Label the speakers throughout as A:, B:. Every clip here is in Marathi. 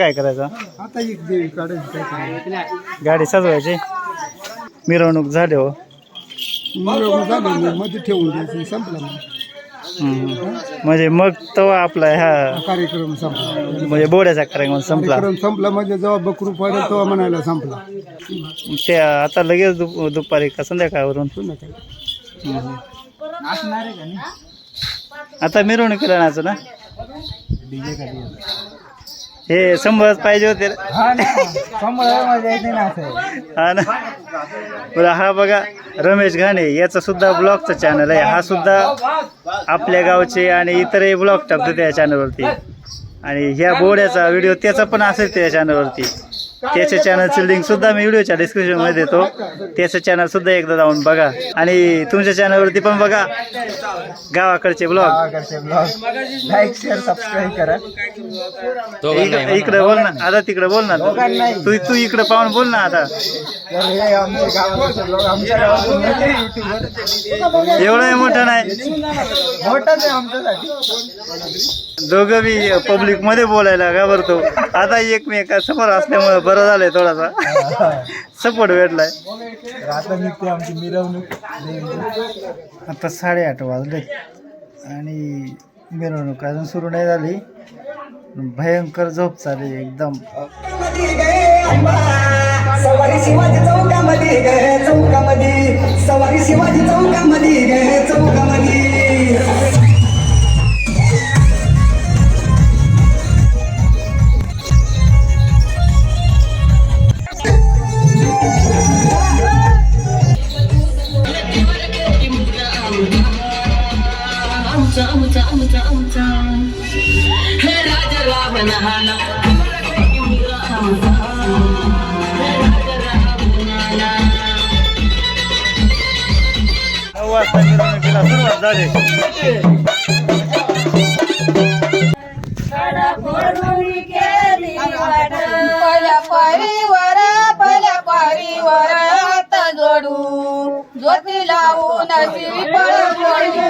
A: काय करायचं?
B: आता एक देवी काढायची काय
A: गाडी सजवायची? मिरवणूक झाली हो.
B: मिरवणूक झाली मध्ये ठेवून द्यायची संपला मग.
A: म्हणजे मग तेव्हा आपला ह्या
B: कार्यक्रम संपला.
A: म्हणजे बोड्याचा कार्यक्रम संपला.
B: कार्यक्रम संपला म्हणजे जेव्हा बकरू पडेल तेव्हा म्हणायला संपला.
A: ते आता लगेच दुप दुपारी का संध्याकाळवरून?
B: काय
A: हम्म. आता मिरवणुकीला नाचू ना? हे संभळच पाहिजे होते. रे. हा ना. बरं हा बघा रमेश घाणे याचं सुद्धा ब्लॉगचं चॅनल आहे. हा सुद्धा आपल्या गावचे आणि इतरही ब्लॉग टाकतो त्या चॅनलवरती आणि ह्या बोड्याचा व्हिडिओ त्याचा पण असेल त्या चॅनलवरती त्याच्या चॅनलची लिंक सुद्धा मी व्हिडिओच्या डिस्क्रिप्शनमध्ये देतो. त्याचं चॅनल सुद्धा एकदा जाऊन बघा. आणि तुमच्या चॅनलवरती पण बघा. गावाकडचे ब्लॉग
B: लाईक शेअर सबस्क्राईब करा.
A: इकडे बोल ना. आता तिकडे बोल ना. तू. तू तू इकडे पाहून बोल ना आता. एवढं मोठं नाही.
B: मोठाच आहे आमच्यासाठी.
A: दोघं बी पब्लिकमध्ये बोलायला घाबरतो. आता एकमेका समोर असल्यामुळे बरं झालंय थोडासा. सपोर्ट भेटलाय.
B: तर आता निघते आमची मिरवणूक.
A: आता साडेआठ वाजले. आणि मिरवणूक अजून सुरू नाही झाली. भयंकर झोप चालली एकदम.
C: सवारी शिवाजी चौकामध्ये गे चौकामध्ये. सवारी शिवाजी चौकामध्ये गे चौकामध्ये.
A: सुरुवात झाली
D: पहिल्या पारीवर पहिल्या हात जोडू ज्योती लावून श्रीफळ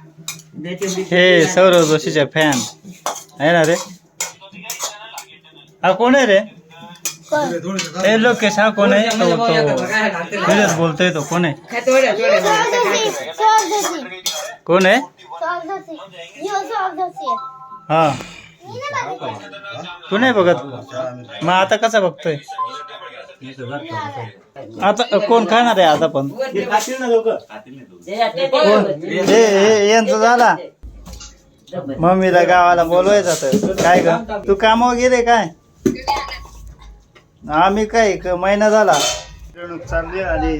A: हे सौरव जोशीच्या फॅन आहे ना रे? हा कोण आहे रे? हे लोकेश हा कोण आहे? तो तो. व्हिडिओत बोलतोय तो कोण आहे? कोण आहे? हा. तू नाही बघत? मग आता कसा बघतोय? आता कोण खाणार आहे आता पण? हे हे यांचं झाला. मम्मीला गावाला बोलवायचं तर काय ग? तू कामावर गेले काय? आम्ही काय महिना झाला. मिरवणूक चालली आणि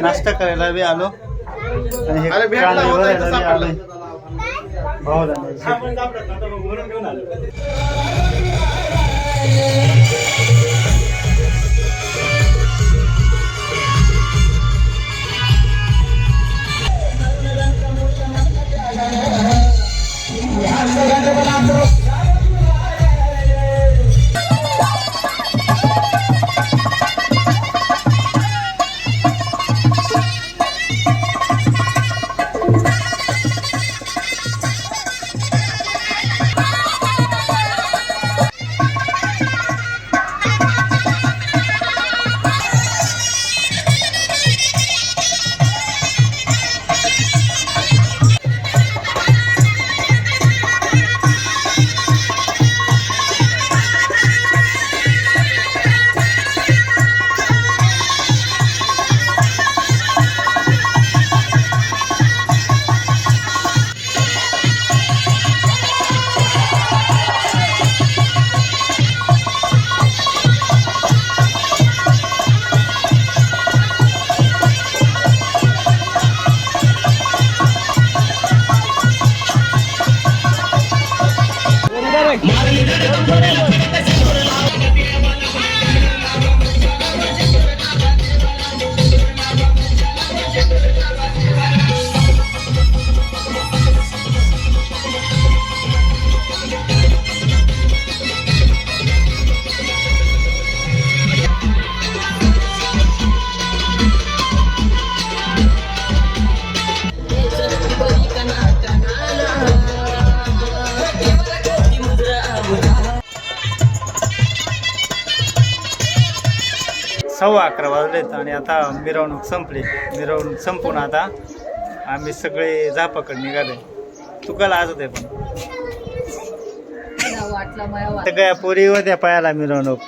A: नाश्ता करायला बी आलो. आणि हे बी Thank you. మారని सव्वा अकरा वाजलेत आणि आता मिरवणूक संपली. मिरवणूक संपून आता आम्ही सगळे झापाकडे निघाले. तुकाला आजत आहे पण. सगळ्या पोरी होत्या पायाला मिरवणूक.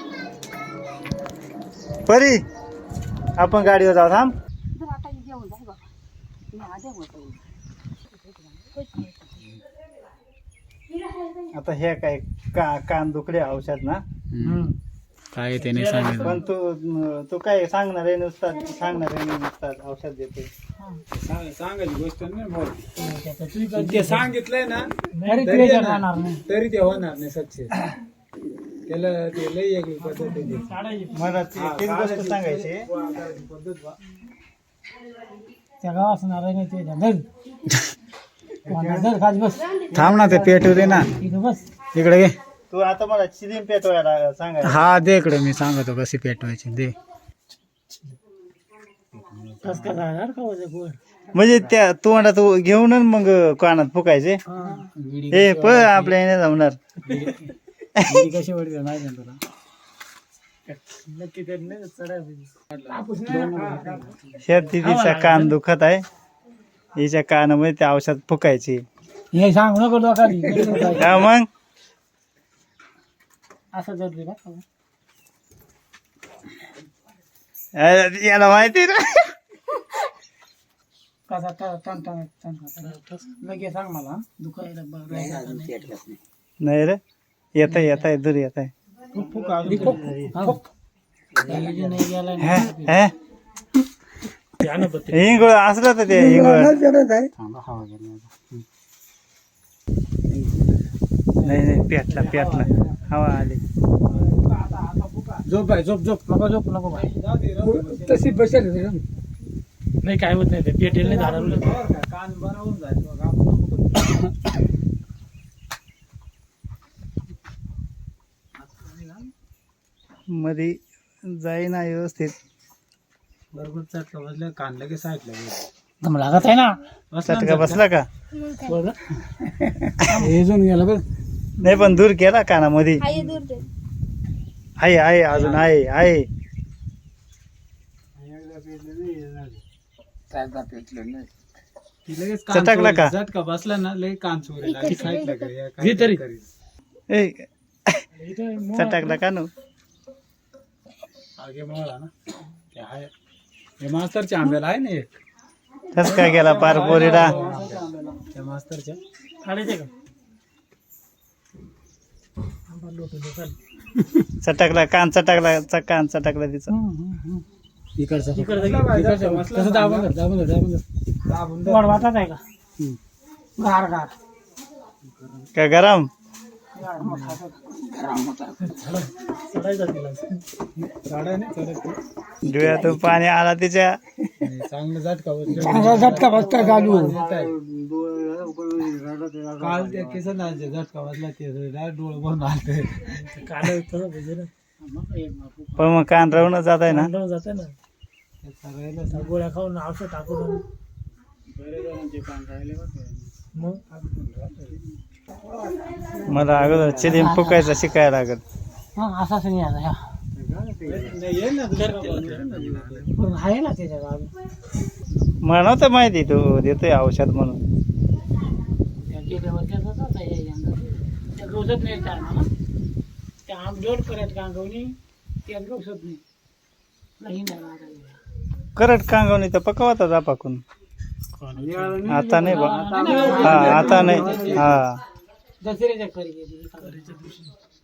A: परी आपण गाडीवर जाऊ थांब. आता हे काय का कान दुखले औषध ना?
B: काय त्याने सांगितलं?
A: पण तू तू काय सांगणार आहे नुसतं सांगणार आहे नुसतं औषध देते
B: सांगायची गोष्ट नाही बोल ते सांगितलंय ना तरी ते ना- तरी ते होणार नाही सक्सेस त्याला ते लई वेगळी पद्धत आहे. ती.
A: मला ती तीच गोष्ट सांगायची.
D: त्या गावात नारायण ते धर धर खाली बस.
B: थांब ना ते पेटू दे ना.
D: इथं बस.
B: इकडे घे.
A: तू आता मला चिलीम पेटवायला सांगायचं.
B: हा दे इकडे मी सांगतो कशी पेटवायची दे.
D: कस का जाणार का वजा गोड
A: म्हणजे त्या तोंडात घेऊनच मग कानात फुकायचे? हे. प आपल्या याने जमणार.
B: कशी वडते माहिती ना तुला
D: नक्की तर नाही. चढाय
A: ह्या दिदीचा कान दुखत आहे. हिच्या कानामध्ये ते औषध फुकायचे.
D: हे सांगू नको लोकांनी.
A: हा मग?
D: असं जर बा
A: अरे, याला माहिती ना?
D: कसा टन टन टन टन टन लगे सांग मला. दुखायला नाही.
A: नाही. रे. येत आहे येत आहे दूर येत आहे
D: हा. हे
A: हे? हिंगोळ असलं तर ते हिंगोळ नाही नाही पेटला पेटला. हवा आली.
B: झोप आहे झोप झोप.
D: नको झोप नको बाई.
B: तशी बसेल
D: नाही काय होत नाही ते पेटेल नाही झालं
B: कान बनवून जाईल
A: मध्ये जाईना व्यवस्थित.
B: बरोबर चटका बसल्या कान लगेच साईडला
D: दम लागत आहे ना.
A: चटका बसला का?
B: हे जून गेला बघ
A: नाही पण दूर केला कानामध्ये. आहे आहे अजून आहे आहे
B: ती लगेच कान
A: चटकला का?
B: चोरी- झटका बसला ना लगे कान चोरी लागली साईडला कर, या
D: घे तरी.
B: काहीतरी करील.
A: ए चटकला का नु?
B: आगे मोळा ना. ते आहे. हे मास्तरच्या आंब्याला आहे ना एक?
A: तस काय केला पार
B: त्या मास्तरच्या.
D: काढायचे का?
A: चटकला कान चटकला च- कान चटकला तिचा.
B: इकडचा
D: इकडचा घे.
B: इकडचा तसं दाबून धर, दाबून धर, दाबून धर. दाबून धर.
D: गोड वाटत आहे का? गार गार.
A: का गरम?
B: ते.
A: डोळ्यातून पाणी आला तिच्या.
B: चांगलं
D: चांगला झटका बसता चालू.
B: काल त्या किसनाचे झटका बसला ते डायरेक्ट डोळे बंद आले
D: काढायचं थोडं पाहिजे ना. मग एक बापू.
A: पण मग कान राहून जात आहे ना?
D: अंगावर जाते ना.
B: सगळ्याला
D: त्या गोळ्या खाऊन औषध टाकून. मग?
A: मला अगोदर चिलीम फुकायचा शिकायला लागत
D: हा असाच नाही आता ह्या
B: नाही, बॉल.
D: पण आहे ना त्याच्या गावी
A: मला नव्हतं माहिती तू देतोय औषध म्हणून.
D: त्या होता हे यंदा. त्या गवसत नाही टायमाला त्या आम जोड करत कांगवणी त्यात गवसत नाही. नाही.
A: करट कांगवणी तर पकवता जा पाकून आता नाही बा हा आता नाही. हा.
D: दसऱ्याच्या